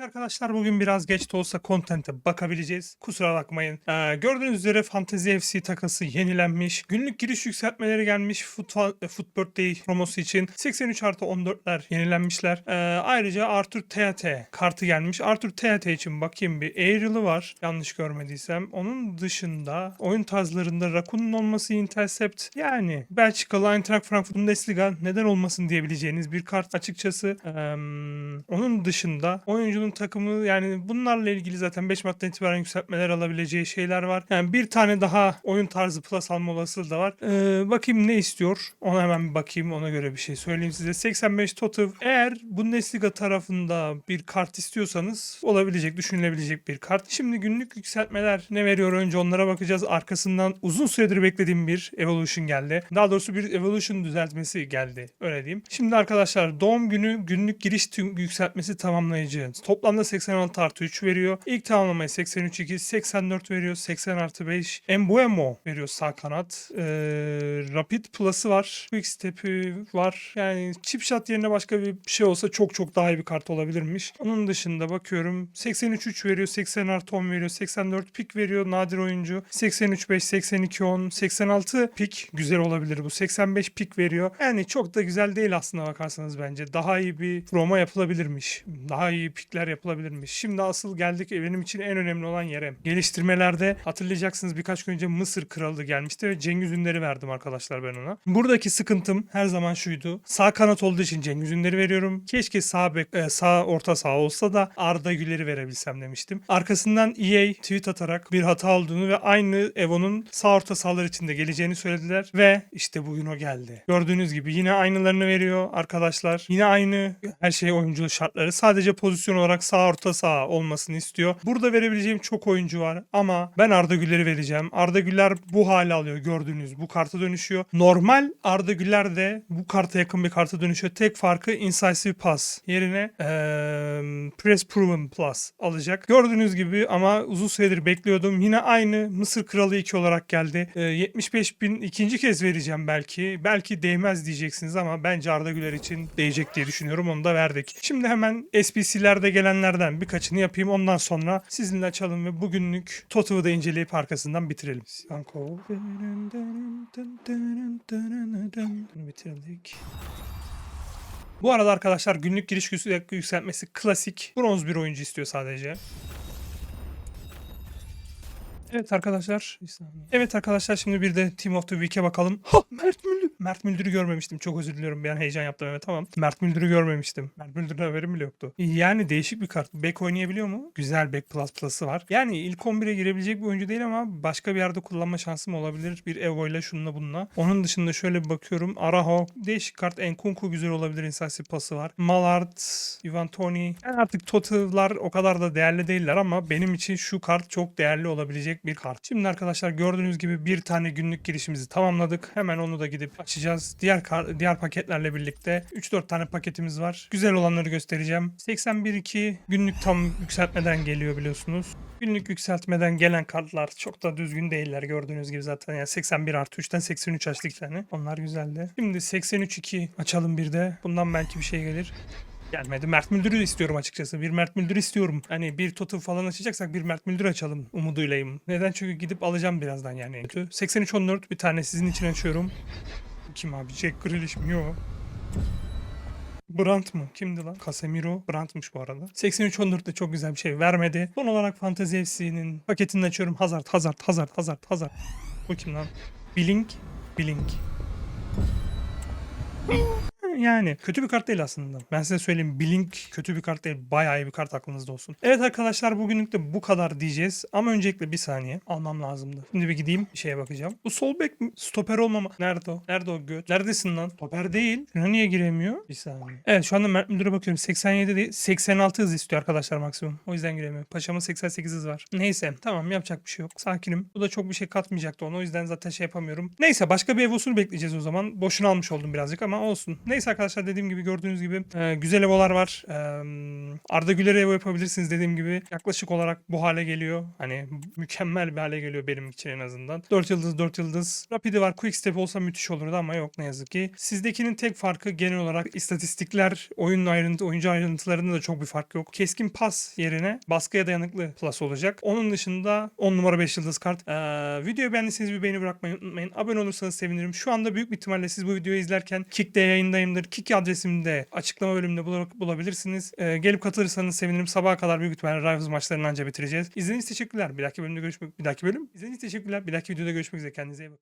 Evet arkadaşlar bugün biraz geç de olsa content'e bakabileceğiz. Kusura bakmayın. Ee, gördüğünüz üzere Fantasy FC takası yenilenmiş. Günlük giriş yükseltmeleri gelmiş. Foot, e, Foot Birthday promosu için 83 artı 14'ler yenilenmişler. Ee, ayrıca Arthur TAT kartı gelmiş. Arthur TAT için bakayım bir Aerial'ı var. Yanlış görmediysem. Onun dışında oyun tarzlarında Rakun'un olması Intercept. Yani Belçikalı Eintracht Frankfurt Bundesliga neden olmasın diyebileceğiniz bir kart açıkçası. Ee, onun dışında oyuncunun takımı yani bunlarla ilgili zaten 5 Mart'tan itibaren yükseltmeler alabileceği şeyler var. Yani bir tane daha oyun tarzı plus alma olasılığı da var. Ee, bakayım ne istiyor? Ona hemen bir bakayım ona göre bir şey söyleyeyim size. 85 total. Eğer Bundesliga tarafında bir kart istiyorsanız olabilecek, düşünülebilecek bir kart. Şimdi günlük yükseltmeler ne veriyor önce onlara bakacağız. Arkasından uzun süredir beklediğim bir Evolution geldi. Daha doğrusu bir Evolution düzeltmesi geldi. Öyle diyeyim. Şimdi arkadaşlar doğum günü günlük giriş tüm yükseltmesi tamamlayıcı. Toplamda 86 artı 3 veriyor. İlk tamamlamaya 83 2, 84 veriyor. 80 artı 5. Embuemo veriyor sağ kanat. Ee, Rapid Plus'ı var. Quick Step'i var. Yani chip shot yerine başka bir şey olsa çok çok daha iyi bir kart olabilirmiş. Onun dışında bakıyorum 83 3 veriyor. 80 artı 10 veriyor. 84 pik veriyor. Nadir oyuncu. 83 5, 82 10, 86 pik güzel olabilir bu. 85 pik veriyor. Yani çok da güzel değil aslında bakarsanız bence. Daha iyi bir promo yapılabilirmiş. Daha iyi pikler yapılabilirmiş. Şimdi asıl geldik benim için en önemli olan yere. Geliştirmelerde hatırlayacaksınız birkaç gün önce Mısır kralı gelmişti ve Cengiz Ünder'i verdim arkadaşlar ben ona. Buradaki sıkıntım her zaman şuydu. Sağ kanat olduğu için Cengiz Ünder'i veriyorum. Keşke sağ bek, e, sağ orta sağ olsa da Arda Güler'i verebilsem demiştim. Arkasından EA tweet atarak bir hata olduğunu ve aynı Evo'nun sağ orta sahalar için de geleceğini söylediler ve işte bugün o geldi. Gördüğünüz gibi yine aynılarını veriyor arkadaşlar. Yine aynı her şey oyuncu şartları. Sadece pozisyon olarak sağ orta saha olmasını istiyor. Burada verebileceğim çok oyuncu var ama ben Arda Güler'i vereceğim. Arda Güler bu hale alıyor gördüğünüz. Bu karta dönüşüyor. Normal Arda Güler de bu karta yakın bir karta dönüşüyor. Tek farkı Incisive Pass yerine eee, Press Proven Plus alacak. Gördüğünüz gibi ama uzun süredir bekliyordum. Yine aynı Mısır Kralı 2 olarak geldi. Eee, 75 bin ikinci kez vereceğim belki. Belki değmez diyeceksiniz ama bence Arda Güler için değecek diye düşünüyorum. Onu da verdik. Şimdi hemen SPC'lerde gelenlerden birkaçını yapayım. Ondan sonra sizinle açalım ve bugünlük Totu'yu da inceleyip arkasından bitirelim. Bitirdik. Bu arada arkadaşlar günlük giriş yüksel- yükseltmesi klasik. Bronz bir oyuncu istiyor sadece. Evet arkadaşlar. Evet arkadaşlar şimdi bir de Team of the Week'e bakalım. Ha Mert Müldür. Mert Müldür'ü görmemiştim. Çok özür diliyorum. Bir an heyecan yaptım evet tamam. Mert Müldür'ü görmemiştim. Mert Müldür'ün haberim bile yoktu. Yani değişik bir kart. Back oynayabiliyor mu? Güzel back plus plus'ı var. Yani ilk 11'e girebilecek bir oyuncu değil ama başka bir yerde kullanma şansım olabilir. Bir Evo ile şununla bununla. Onun dışında şöyle bir bakıyorum. Araho değişik kart. Enkunku güzel olabilir. Incisive pası var. Malard, Ivan Toni. Yani artık total'lar o kadar da değerli değiller ama benim için şu kart çok değerli olabilecek bir kart. Şimdi arkadaşlar gördüğünüz gibi bir tane günlük girişimizi tamamladık. Hemen onu da gidip açacağız. Diğer kar- diğer paketlerle birlikte 3-4 tane paketimiz var. Güzel olanları göstereceğim. 81-2 günlük tam yükseltmeden geliyor biliyorsunuz. Günlük yükseltmeden gelen kartlar çok da düzgün değiller gördüğünüz gibi zaten. Yani 81 artı 3'ten 83 açtık tane. Onlar güzeldi. Şimdi 83-2 açalım bir de. Bundan belki bir şey gelir. Gelmedi. Mert Müldür'ü istiyorum açıkçası. Bir Mert Müldür istiyorum. Hani bir totu falan açacaksak bir Mert Müldür açalım umuduylayım. Neden? Çünkü gidip alacağım birazdan yani. 83-14 bir tane sizin için açıyorum. Kim abi? Jack Grealish mi? Yok. Brandt mı? Kimdi lan? Casemiro. Brandt'mış bu arada. 83-14 de çok güzel bir şey vermedi. Son olarak Fantasy FC'nin paketini açıyorum. Hazard, Hazard, Hazard, Hazard, Hazard. Bu kim lan? Blink, Blink. Yani kötü bir kart değil aslında. Ben size söyleyeyim Blink kötü bir kart değil. Bayağı iyi bir kart aklınızda olsun. Evet arkadaşlar bugünlük de bu kadar diyeceğiz. Ama öncelikle bir saniye almam lazımdı. Şimdi bir gideyim şeye bakacağım. Bu sol bek mi? Stoper olmama. Nerede o? Nerede o göt? Neredesin lan? Stoper değil. Şuna niye giremiyor? Bir saniye. Evet şu anda Mert Müldür'e bakıyorum. 87 değil 86 hız istiyor arkadaşlar maksimum. O yüzden giremiyor. Paşamın 88 hız var. Neyse tamam yapacak bir şey yok. Sakinim. Bu da çok bir şey katmayacaktı ona. O yüzden zaten şey yapamıyorum. Neyse başka bir evosunu bekleyeceğiz o zaman. Boşuna almış oldum birazcık ama olsun. Neyse Neyse arkadaşlar dediğim gibi gördüğünüz gibi e, güzel evolar var. E, Arda Güler'e evo yapabilirsiniz dediğim gibi. Yaklaşık olarak bu hale geliyor. Hani mükemmel bir hale geliyor benim için en azından. 4 yıldız 4 yıldız. Rapidi var. Quick step olsa müthiş olurdu ama yok ne yazık ki. Sizdekinin tek farkı genel olarak istatistikler, oyunun ayrıntı, oyuncu ayrıntılarında da çok bir fark yok. Keskin pas yerine baskıya dayanıklı plus olacak. Onun dışında 10 numara 5 yıldız kart. Ee, videoyu beğendiyseniz bir beğeni bırakmayı unutmayın. Abone olursanız sevinirim. Şu anda büyük bir ihtimalle siz bu videoyu izlerken Kick'te yayındayımdır. Kick adresimi de açıklama bölümünde bula- bulabilirsiniz. Ee, gelip katılırsanız sevinirim. Sabaha kadar büyük ihtimalle Rivals maçlarını anca bitireceğiz. İzlediğiniz teşekkürler. Bir dahaki bölümde görüşmek bir dahaki bölüm. İzlediğiniz teşekkürler. Bir dahaki videoda görüşmek üzere. Kendinize iyi bakın.